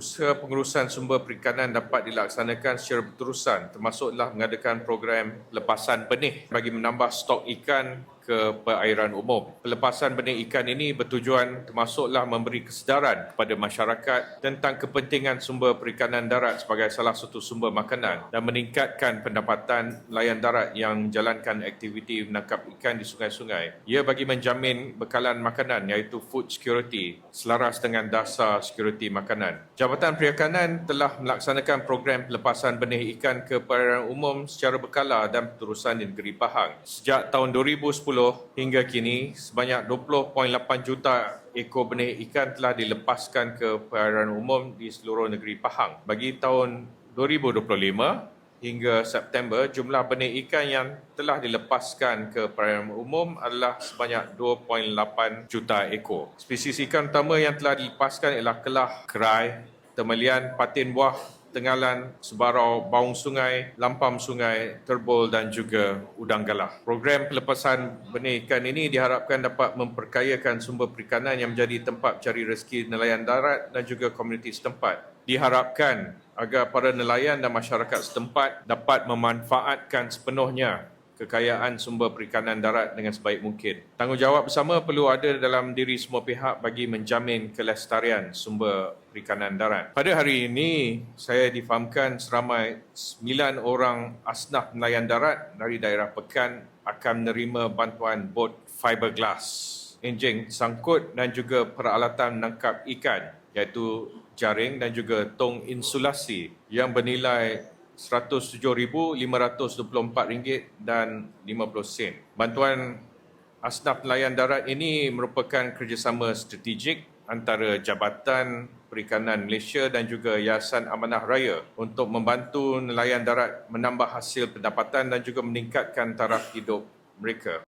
usaha pengurusan sumber perikanan dapat dilaksanakan secara berterusan termasuklah mengadakan program lepasan benih bagi menambah stok ikan ke perairan umum. Pelepasan benih ikan ini bertujuan termasuklah memberi kesedaran kepada masyarakat tentang kepentingan sumber perikanan darat sebagai salah satu sumber makanan dan meningkatkan pendapatan nelayan darat yang menjalankan aktiviti menangkap ikan di sungai-sungai. Ia bagi menjamin bekalan makanan iaitu food security selaras dengan dasar security makanan. Jabatan Perikanan telah melaksanakan program pelepasan benih ikan ke perairan umum secara berkala dan berterusan di negeri Pahang. Sejak tahun 2010 hingga kini, sebanyak 20.8 juta ekor benih ikan telah dilepaskan ke perairan umum di seluruh negeri Pahang. Bagi tahun 2025 hingga September, jumlah benih ikan yang telah dilepaskan ke perairan umum adalah sebanyak 2.8 juta ekor. Spesies ikan utama yang telah dilepaskan ialah kelah, kerai, temelian, patin buah, Tengalan, Sebarau, Baung Sungai, Lampam Sungai, Terbol dan juga Udang Galah. Program pelepasan benih ikan ini diharapkan dapat memperkayakan sumber perikanan yang menjadi tempat cari rezeki nelayan darat dan juga komuniti setempat. Diharapkan agar para nelayan dan masyarakat setempat dapat memanfaatkan sepenuhnya kekayaan sumber perikanan darat dengan sebaik mungkin. Tanggungjawab bersama perlu ada dalam diri semua pihak bagi menjamin kelestarian sumber perikanan darat. Pada hari ini, saya difahamkan seramai 9 orang asnaf nelayan darat dari daerah Pekan akan menerima bantuan bot fiberglass, enjin sangkut dan juga peralatan menangkap ikan iaitu jaring dan juga tong insulasi yang bernilai RM107,524 dan 50 sen. Bantuan asnaf nelayan darat ini merupakan kerjasama strategik antara Jabatan Perikanan Malaysia dan juga Yayasan Amanah Raya untuk membantu nelayan darat menambah hasil pendapatan dan juga meningkatkan taraf hidup mereka.